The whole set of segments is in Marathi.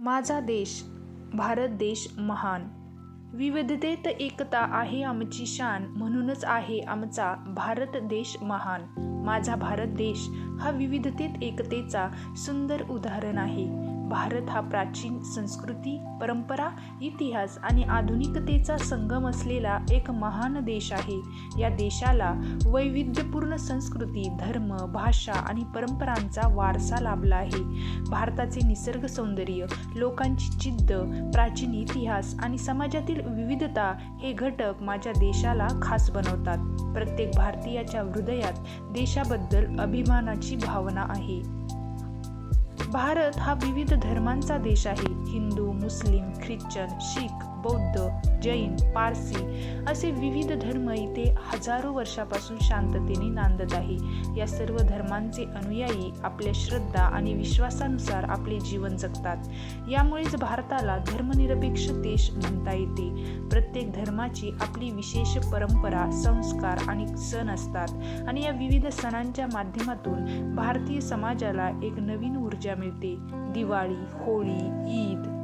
माझा देश भारत देश महान. विविधतेत एकता आहे आमची शान म्हणूनच आहे आमचा भारत देश महान. माझा भारत देश हा विविधतेत एकतेचा सुंदर उदाहरण आहे. भारत हा प्राचीन संस्कृती परंपरा इतिहास आणि आधुनिकतेचा संगम असलेला एक महान देश आहे. या देशाला वैविध्यपूर्ण संस्कृती धर्म भाषा आणि परंपरांचा वारसा लाभला आहे. भारताचे निसर्ग सौंदर्य लोकांची जिद्द प्राचीन इतिहास आणि समाजातील विविधता हे घटक माझ्या देशाला खास बनवतात. प्रत्येक भारतीयाच्या हृदयात देशाबद्दल अभिमानाची भावना आहे. भारत हा विविध धर्मांचा देश आहे. हिंदू मुस्लिम ख्रिश्चन शीख बौद्ध जैन पारसी असे विविध धर्म इथे हजारो वर्षापासून शांततेने नांदत आहे. या सर्व धर्मांचे अनुयायी आपल्या श्रद्धा आणि विश्वासानुसार आपले जीवन जगतात. यामुळेच भारताला धर्मनिरपेक्ष देश म्हणता येते. प्रत्येक धर्माची आपली विशेष परंपरा संस्कार आणि सण असतात. आणि या विविध सणांच्या माध्यमातून भारतीय समाजाला एक नवीन ऊर्जा मिळते. दिवाळी होळी ईद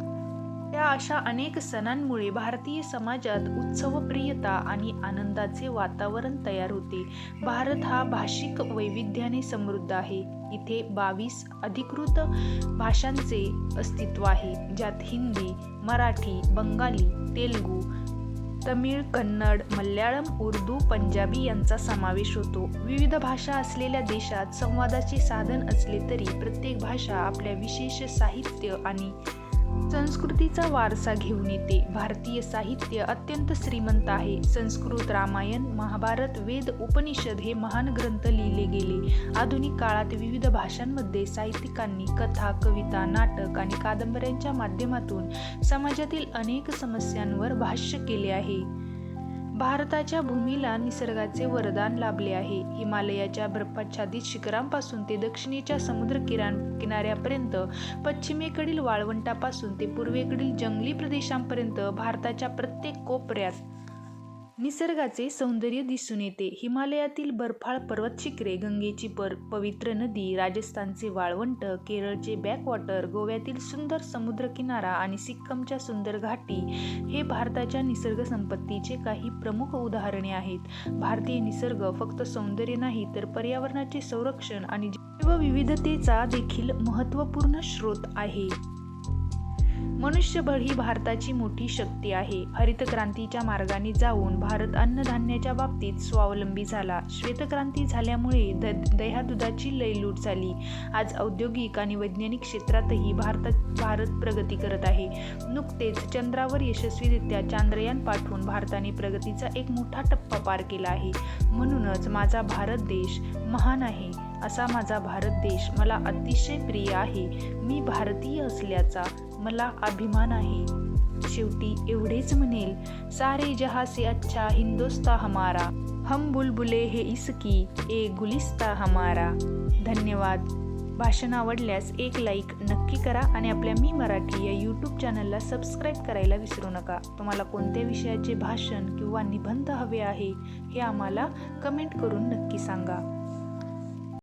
अशा अनेक सणांमुळे भारतीय समाजात उत्सवप्रियता आणि आनंदाचे वातावरण तयार होते. भारत हा भाषिक वैविध्याने समृद्ध आहे. इथे बावीस अधिकृत भाषांचे अस्तित्व आहे. ज्यात हिंदी मराठी बंगाली तेलुगू तमिळ कन्नड मल्याळम उर्दू पंजाबी यांचा समावेश होतो. विविध भाषा असलेल्या देशात संवादाचे साधन असले तरी प्रत्येक भाषा आपल्या विशेष साहित्य आणि संस्कृतीचा वारसा घेऊन येते. भारतीय साहित्य अत्यंत श्रीमंत आहे. संस्कृत रामायण महाभारत वेद उपनिषद हे महान ग्रंथ लिहिले गेले. आधुनिक काळात विविध भाषांमध्ये साहित्यिकांनी कथा कविता नाटक आणि कादंबऱ्यांच्या माध्यमातून समाजातील अनेक समस्यांवर भाष्य केले आहे. भारताच्या भूमीला निसर्गाचे वरदान लाभले आहे. हिमालयाच्या बर्फाच्छादित शिखरांपासून ते दक्षिणेच्या समुद्र किराण किनाऱ्यापर्यंत पश्चिमेकडील वाळवंटापासून ते पूर्वेकडील जंगली प्रदेशांपर्यंत भारताच्या प्रत्येक कोपऱ्यात निसर्गाचे सौंदर्य दिसून येते. हिमालयातील बर्फाळ पर्वत शिखरे गंगेची पर पवित्र नदी राजस्थानचे वाळवंट केरळचे बॅकवॉटर गोव्यातील सुंदर समुद्रकिनारा आणि सिक्कमच्या सुंदर घाटी हे भारताच्या निसर्ग संपत्तीचे काही प्रमुख उदाहरणे आहेत. भारतीय निसर्ग फक्त सौंदर्य नाही तर पर्यावरणाचे संरक्षण आणि जैवविविधतेचा देखील महत्त्वपूर्ण स्रोत आहे. मनुष्यबळ ही भारताची मोठी शक्ती आहे. हरित क्रांतीच्या मार्गाने जाऊन भारत अन्नधान्याच्या बाबतीत स्वावलंबी झाला. श्वेतक्रांती झाल्यामुळे द दह्यादुधाची लयलूट झाली. आज औद्योगिक आणि वैज्ञानिक क्षेत्रातही भारतात भारत प्रगती करत आहे. नुकतेच चंद्रावर यशस्वीरित्या चांद्रयान पाठवून भारताने प्रगतीचा एक मोठा टप्पा पार केला आहे. म्हणूनच माझा भारत देश महान आहे. असा माझा भारत देश मला अतिशय प्रिय आहे. मी भारतीय असल्याचा मला अभिमान आहे. शेवटी एवढेच म्हणेल सारे जहा से अच्छा हिंदुस्ता हमारा हम बुलबुले हे इसकी ए गुलिस्ता हमारा. धन्यवाद. भाषण आवडल्यास एक लाईक नक्की करा आणि आपल्या मी मराठी या यूट्यूब चॅनलला सबस्क्राईब करायला विसरू नका. तुम्हाला कोणत्या विषयाचे भाषण किंवा निबंध हवे आहे हे आम्हाला कमेंट करून नक्की सांगा.